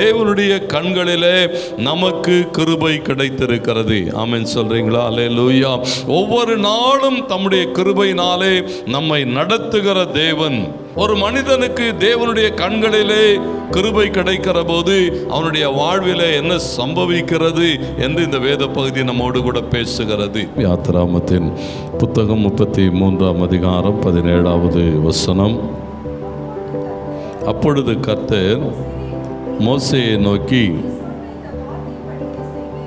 தேவனுடைய கண்களிலே நமக்கு கிருபை கிடைத்திருக்கிறது. ஆமேன் சொல்றீங்களா? லூயா ஒவ்வொரு நாளும் தம்முடைய கிருபையினாலே நம்மை நடத்துகிற தேவன். ஒரு மனிதனுக்கு தேவனுடைய கண்களிலே கிருபை கிடைக்கிற போது அவனுடைய வாழ்விலே என்ன சம்பவிக்கிறது என்று இந்த வேத பகுதி நம்மோடு கூட பேசுகிறது. யாத்திராமத்தின் புத்தகம் முப்பத்தி மூன்றாம் அதிகாரம் பதினேழாவது வசனம். அப்பொழுது கர்த்தர் மோசையை நோக்கி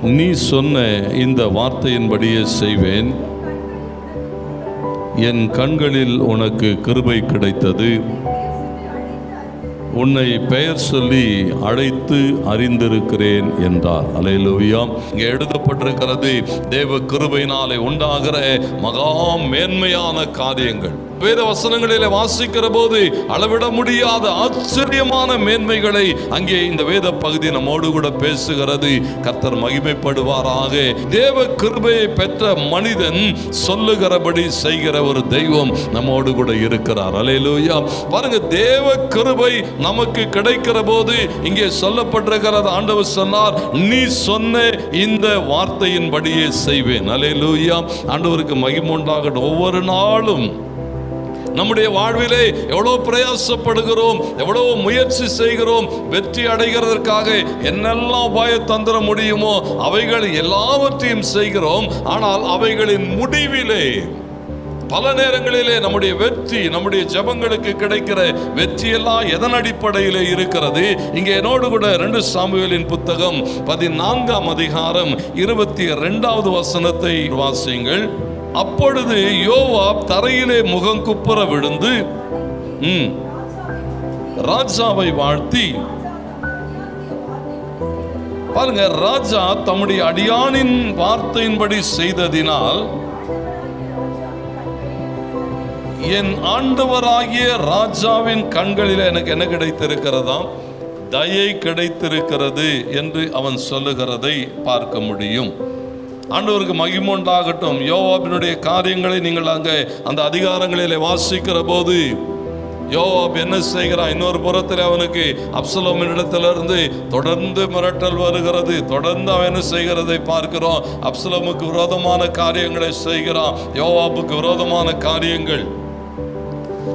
நீ சொன்ன இந்த வார்த்தையின்படியே செய்வேன். என் கண்களில் உனக்கு கிருபை கிடைத்தது. உன்னை பெயர் சொல்லி அழைத்து அறிந்திருக்கிறேன் என்றார். அலையலூயா. இங்கே எழுதப்பட்டிருக்கிறது தேவ கிருபையினாலே உண்டாகிற மகா மேன்மையான காரியங்கள். வேத வசனங்களிலே வாசிக்கிற போது அளவிட முடியாத ஆச்சரியமான மேன்மைகளை அங்கே இந்த வேத பகுதி நம்மோடு கூட பேசுகிறது. கர்த்தர் மகிமைப்படுவாராக. தேவ கிருபையை பெற்ற மனிதன் சொல்லுகிறபடி செய்கிற ஒரு தெய்வம் நம்மோடு கூட இருக்கிறார். அலையிலூயா. பாருங்க தேவ கிருபை நமக்கு கிடைக்கிற போது இங்கே சொல்லப்பட்டிருக்கிறது. ஆண்டவர் சொன்னார் நீ சொன்ன இந்த வார்த்தையின்படியே செய்வேன். அலே லூயா ஆண்டவருக்கு மகிமுண்டாகட்டும் ஒவ்வொரு நாளும் நம்முடைய வாழ்விலே எவ்வளோ பிரயாசப்படுகிறோம் எவ்வளோ முயற்சி செய்கிறோம் வெற்றி அடைகிறதற்காக என்னெல்லாம் உபாய தந்திர முடியுமோ அவைகள் எல்லாவற்றையும் செய்கிறோம். ஆனால் அவைகளின் முடிவிலே பல நேரங்களிலே நம்முடைய வெற்றி நம்முடைய ஜெபங்களுக்கு கிடைக்கிற வெற்றி எல்லாம் எதன் அடிப்படையிலே இருக்கிறது? இங்கே என்னோடு கூட ரெண்டு சாமுவேலின் புத்தகம் பதினான்காம் அதிகாரம் இருபத்தி ரெண்டாவது வசனத்தை வாசியுங்கள். அப்பொழுது யோவாப் தரையிலே முகம் குப்புற விழுந்து ம், ராஜாவை வாழ்த்தி. பாருங்க ராஜா தம்முடைய அடியானின் வார்த்தையின்படி செய்ததினால் என் ஆண்டவராகிய ராஜாவின் கண்களில் எனக்கு என்ன கிடைத்திருக்கிறதாம்? தயை கிடைத்திருக்கிறது என்று அவன் சொல்லுகிறதை பார்க்க முடியும். ஆண்டவருக்கு மகிமுண்டாகட்டும் யோவாபினுடைய காரியங்களை நீங்கள் அங்கே அந்த அதிகாரங்களிலே வாசிக்கிற போது யோவாப் என்ன செய்கிறான்? இன்னொரு புறத்தில் அவனுக்கு அப்சலோமின் இடத்திலிருந்து தொடர்ந்து மிரட்டல் வருகிறது. தொடர்ந்து அவன் என்ன செய்கிறதை பார்க்கிறோம். அப்சலோமுக்கு விரோதமான காரியங்களை செய்கிறான். யோவாப்புக்கு விரோதமான காரியங்கள்.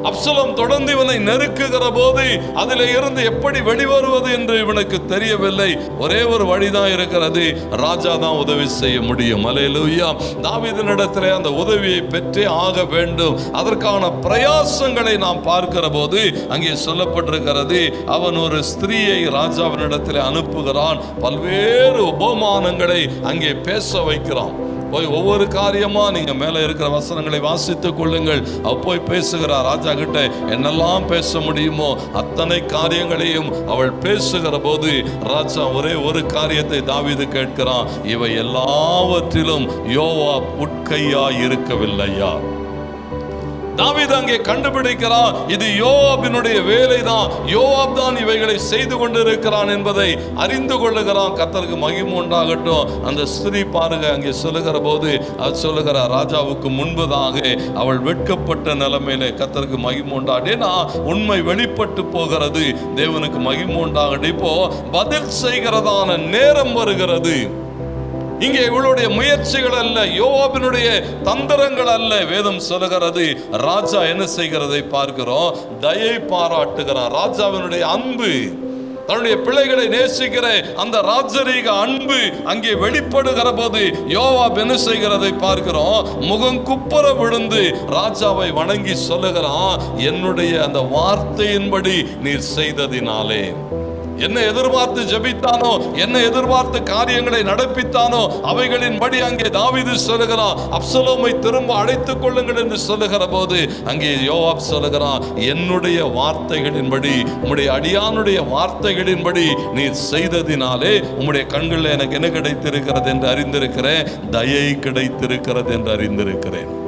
அப்சலம் தொடர்ந்து இவனை நெருக்குகிற போது அதில் இருந்து எப்படி வெளிவருவது என்று இவனுக்கு தெரியவில்லை. ஒரே ஒரு வழிதான் இருக்கிறது. ராஜா தான் உதவி செய்ய முடியும். அலையலூயா தாவிதனிடத்தில் அந்த உதவியை பெற்றே ஆக வேண்டும். அதற்கான பிரயாசங்களை நாம் பார்க்கிற போது அங்கே சொல்லப்பட்டிருக்கிறது அவன் ஒரு ஸ்திரீயை ராஜாவினிடத்திலே அனுப்புகிறான். பல்வேறு உபமானங்களை அங்கே பேச வைக்கிறான். போய் ஒவ்வொரு காரியமா நீங்க மேல இருக்கிற வசனங்களை வாசித்துக் கொள்ளுங்கள். அப்போய் பேசுகிறார் ராஜா கிட்ட என்னெல்லாம் பேச முடியுமோ அத்தனை காரியங்களையும் அவள் பேசுகிற போது ராஜா ஒரே ஒரு காரியத்தை தாவிது கேட்கிறான். இவை எல்லாவற்றிலும் யோவா உட்கையா இருக்கவில்லையா? தாவீது அங்கே கண்டுபிடிக்கிறான் இது யோவாபினுடைய வேலைதான். யோவாப் தான் இவைகளை செய்து கொண்டிருக்கிறான் என்பதை அறிந்து கொள்ளுகிறான். கத்தருக்கு மகிமை உண்டாகட்டும். அந்த ஸ்திரீ பாருங்க அங்கே சொல்லுகிற போது அது சொல்லுகிறார் ராஜாவுக்கு முன்பதாக அவள் வெட்கப்பட்ட நிலைமையில கத்தருக்கு மகிமை உண்டாடேனா உண்மை வெளிப்பட்டு போகிறது. தேவனுக்கு மகிமை உண்டாகட்டும். இப்போ பதில் செய்கிறதான நேரம் வருகிறது. இங்கே இவளுடைய முயற்சிகள் அல்ல யோபினுடைய தந்திரங்கள் அல்ல. வேதம் சொல்லுகிறது ராஜா என்ன செய்கிறதை பார்க்கிறோம். தயை பாராட்டுகிறான் ராஜாவினுடைய அன்பு தன்னுடைய பிள்ளைகளை நேசிக்கிற அந்த ராஜரீக அன்பு அங்கே வெளிப்படுகிற போது யோவாப் என்ன செய்கிறதை பார்க்கிறோம். முகம் குப்புற விழுந்து ராஜாவை வணங்கி சொல்லுகிறான் என்னுடைய அந்த வார்த்தையின்படி நீர் செய்ததினாலே. என்ன எதிர்பார்த்து ஜெபித்தானோ என்ன எதிர்பார்த்து காரியங்களை நடப்பித்தானோ அவைகளின்படி அங்கே தாவிது சொல்லுகிறான். அப்சலோமை திரும்ப அழைத்துக் கொள்ளுங்கள் என்று சொல்லுகிற போது அங்கே யோவாப் சொல்லுகிறான் என்னுடைய வார்த்தைகளின்படி உம்முடைய அடியானுடைய வார்த்தைகளின்படி நீர் செய்ததினாலே உம்முடைய கண்களில் எனக்கு என்ன கிடைத்திருக்கிறது என்று அறிந்திருக்கிறேன்? தயை கிடைத்திருக்கிறது என்று அறிந்திருக்கிறேன்.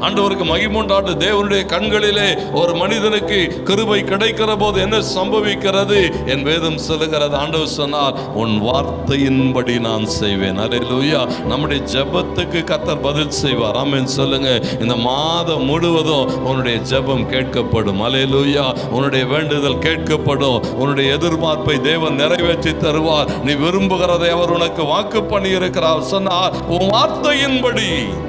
ஆண்டவருக்கு மகிமுண்டாட்டு தேவனுடைய கண்களிலே ஒரு மனிதனுக்கு கிருபை கிடைக்கிற போது என்ன சம்பவிக்கிறது? என் வேதம் சொல்லுகிறது ஆண்டவர் சொன்னார் உன் வார்த்தையின்படி நான் செய்வேன். அல்லேலூயா நம்முடைய ஜெபத்துக்கு கத்தர் பதில் செய்வார். ஆமேன். சொல்லுங்க. இந்த மாதம் முழுவதும் உன்னுடைய ஜெபம் கேட்கப்படும். அல்லேலூயா உன்னுடைய வேண்டுதல் கேட்கப்படும். உன்னுடைய எதிர்பார்ப்பை தேவன் நிறைவேற்றி தருவார். நீ விரும்புகிறதை அவர் உனக்கு வாக்கு பண்ணி இருக்கிறார் சொன்னார் உன் வார்த்தையின்படி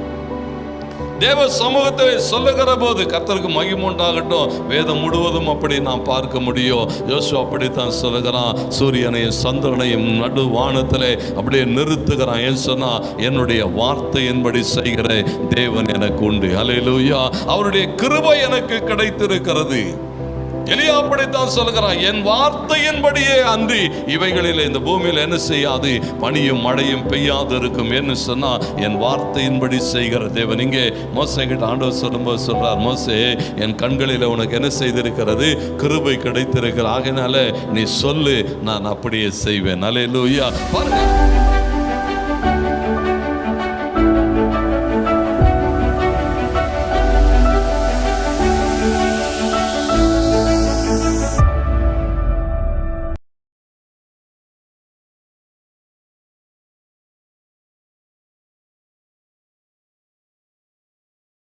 தேவ சமூகத்தை சொல்லுகிற போது கர்த்தருக்கு மகிமை உண்டாகட்டும். வேதம் முழுவதும் அப்படி நாம் பார்க்க முடியும். யோசு அப்படித்தான் சொல்லுகிறான். சூரியனையும் சந்திரனையும் நடு வானத்திலே அப்படியே நிறுத்துகிறான். ஏன் சொன்னா என்னுடைய வார்த்தையின்படி செய்கிற தேவன் எனக்கு உண்டு. அலையிலூயா அவருடைய கிருபை எனக்கு கிடைத்திருக்கிறது. எலியா அப்படித்தான் சொல்கிறான் என் வார்த்தையின்படியே அன்றி இவைகளில் இந்த பூமியில் என்ன செய்யாது? பனியும் மழையும் பெய்யாது இருக்கும். என்று சொன்னால் என் வார்த்தையின்படி செய்கிற தேவன். இங்கே மோசை கிட்ட ஆண்டவர் சொல்லும்போது சொல்கிறார் மோசே என் கண்களில் உனக்கு என்ன செய்திருக்கிறது? கிருபை கிடைத்திருக்கிற ஆகினால நீ சொல்லு நான் அப்படியே செய்வேன். அலையிலூயா பாருங்க.